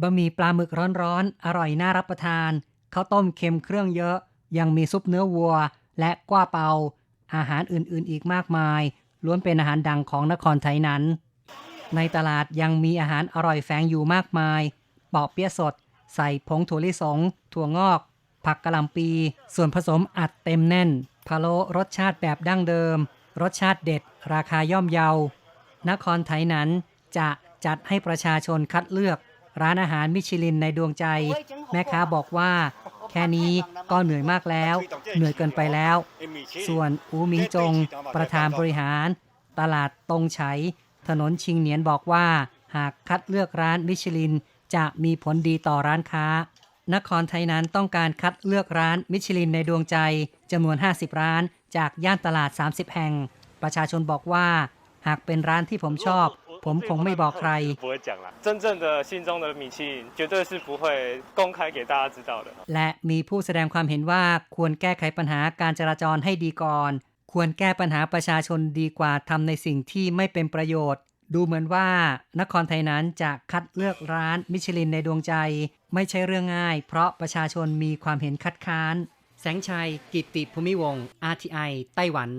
บะหมี่ปลาหมึกร้อนๆ อร่อยน่ารับประทาน ข้าวต้มเค็มเครื่องเยอะ ยังมีซุปเนื้อวัว และกว้าเปา อาหารอื่นๆ อีกมากมาย ล้วนเป็นอาหารดังของนครไทยนั้น ในตลาดยังมีอาหารอร่อยแฝงอยู่มากมายปอกเปี๊ยะสด ใส่ผงถั่วลิสง ถั่วงอก ผักกะหล่ำปี ส่วนผสมอัดเต็มแน่นพะโล้รสชาติแบบดั้งเดิม รสชาติเด็ด ราคาย่อมเยา นครไทยนั้นจะจัดให้ประชาชนคัดเลือก ร้านอาหารมิชลินในดวงใจ แม่ค้าบอกว่า แค่นี้ก็เหนื่อยมากแล้ว เหนื่อยเกินไปแล้ว ส่วนอูหมิงจง ประธานบริหาร ตลาดตงไฉถนนชิงเหนียนบอกว่า หากคัดเลือกร้านมิชลินจะมีผลดีต่อร้านค้า นครไทยนั้นต้องการคัดเลือกร้านมิชลินในดวงใจจำนวน 50 ร้าน จากย่านตลาด 30 แห่ง ประชาชนบอกว่า หากเป็นร้านที่ผมชอบ ผมคงไม่บอกใครและมีผู้แสดงความเห็นว่าควรแก้ไขปัญหาการจราจรให้ดีก่อน ควรแก้ปัญหาประชาชนดีกว่าทำในสิ่งที่ไม่เป็นประโยชน์ ดูเหมือนว่านครไทยนั้นจะคัดเลือกร้านมิชลินในดวงใจ ไม่ใช่เรื่องง่าย เพราะประชาชนมีความเห็นคัดค้าน แสงชัย กิติภูมิวงศ์ RTI ไต้หวัน